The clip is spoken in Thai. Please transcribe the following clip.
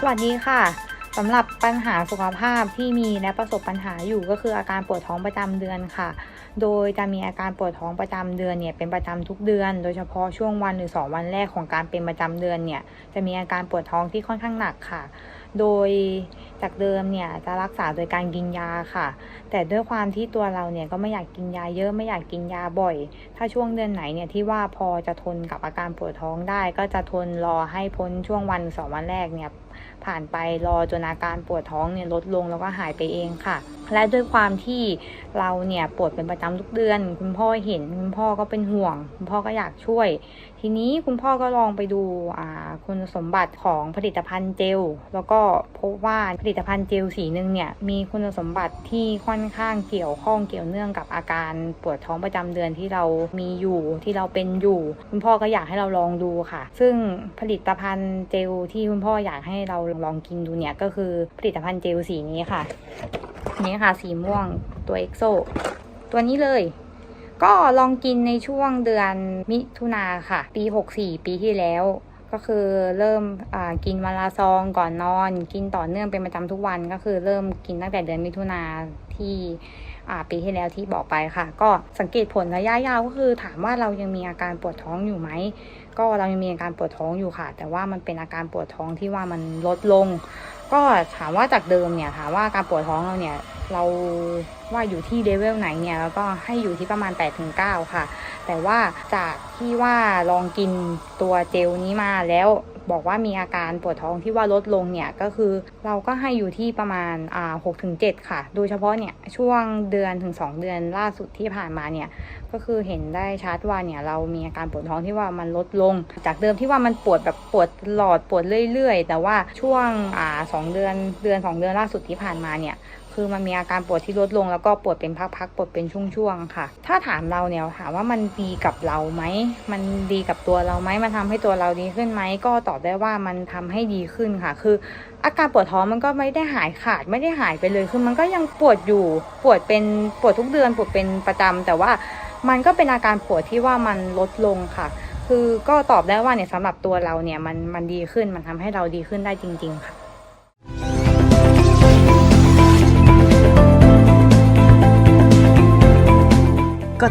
สวัสดีค่ะสำหรับปัญหาสุขภาพที่มีและประสบปัญหาอยู่ก็คืออาการปวดท้องประจำเดือนค่ะ โดยจะมีอาการปวดท้องประจำเดือนเนี่ยเป็นประจำทุกเดือน โดยเฉพาะช่วงวันหรือ 2 วันแรกของการเป็นประจำเดือนเนี่ยจะมีอาการปวดท้องที่ค่อนข้างหนักค่ะ โดยจากเดิมเนี่ยจะรักษาโดยการกินยาค่ะ แต่ด้วยความที่ตัวเราเนี่ยก็ไม่อยากกินยาเยอะไม่อยากกินยาบ่อย ถ้าช่วงเดือนไหนเนี่ยที่ว่าพอจะทนกับอาการปวดท้องได้ ก็จะทนรอให้พ้นช่วงวันสองวันแรกเนี่ยผ่านไปรอจนอาการปวดท้องเนี่ยลดลงแล้วก็หายไปเองค่ะ และด้วยความที่เราเนี่ยปวดเป็นประจำทุกเดือน คุณพ่อเห็นคุณพ่อก็เป็นห่วง คุณพ่อก็อยากช่วย ทีนี้คุณพ่อก็ลองไปดูคุณสมบัติของผลิตภัณฑ์เจลแล้วก็พบว่าผลิตภัณฑ์เจลสีหนึ่งเนี่ยมีคุณสมบัติที่ค่อนข้างเกี่ยวข้องเกี่ยวเนื่องกับอาการปวดท้องประจำเดือนที่เรามีอยู่ที่เราเป็นอยู่ คุณพ่อก็อยากให้เราลองดูค่ะ ซึ่งผลิตภัณฑ์เจลที่คุณพ่ออยากให้เราลองกินดูเนี่ยก็คือผลิตภัณฑ์เจลสีนี้ค่ะ นี่ค่ะสีม่วงตัวเอ็กโซตัวนี้เลย ก็ลองกินในช่วงเดือนมิถุนาค่ะ ปี 64 ปีที่แล้ว ก็คือเริ่มกินวันละซองก่อนนอน กินต่อเนื่องเป็นประจำทุกวันก็คือเริ่มกินตั้งแต่เดือนมิถุนาที่ปีที่แล้วที่บอกไปค่ะ ก็สังเกตผลระยะยาวก็คือถามว่าเรายังมีอาการปวดท้องอยู่ไหมก็เรายังมีอาการปวดท้องอยู่ค่ะ แต่ว่ามันเป็นอาการปวดท้องที่ว่ามันลดลง ก็ถามว่าจากเดิมเนี่ยถามว่าการปวดท้องเราเนี่ยเราว่าอยู่ที่เลเวลไหนเนี่ยแล้วก็ให้อยู่ที่ประมาณ8-9ค่ะ แต่ว่าจากที่ว่าลองกินตัวเจลนี้มาแล้วบอกว่ามีอาการปวดท้องที่ว่าลดลงเนี่ยก็คือเราก็ให้อยู่ที่ประมาณอ่า6-7ค่ะ โดยเฉพาะเนี่ยช่วงเดือนถึง 2 เดือนล่าสุดที่ผ่านมาเนี่ยก็คือเห็นได้ชัดว่าเนี่ยเรามีอาการปวดท้องที่ว่ามันลดลง จากเดิมที่ว่ามันปวดแบบปวดหลอดปวดเรื่อย ๆ แต่ว่าช่วงอ่าสองเดือนเดือนสองเดือนล่าสุดที่ผ่านมาเนี่ย คือมันมีอาการปวดที่ลดลง แล้วก็ปวดเป็นพักๆปวดเป็นช่วงๆค่ะ ถ้าถามเราเนี่ยถามว่ามันดีกับเราไหมมันดีกับตัวเราไหมมันทำให้ตัวเราดีขึ้นไหมก็ตอบได้ว่ามันทำให้ดีขึ้นค่ะ คือ อาการปวดท้องมันก็ไม่ได้หายขาดไม่ได้หายไปเลยคือมันก็ยังปวดอยู่ปวดเป็นปวดทุกเดือนปวดเป็นประจำแต่ว่ามันก็เป็นอาการปวดที่ว่ามันลดลงค่ะคือก็ตอบได้ว่าเนี่ยสำหรับตัวเราเนี่ยมันมันดีขึ้นมันทำให้เราดีขึ้นได้จริง ๆ ค่ะ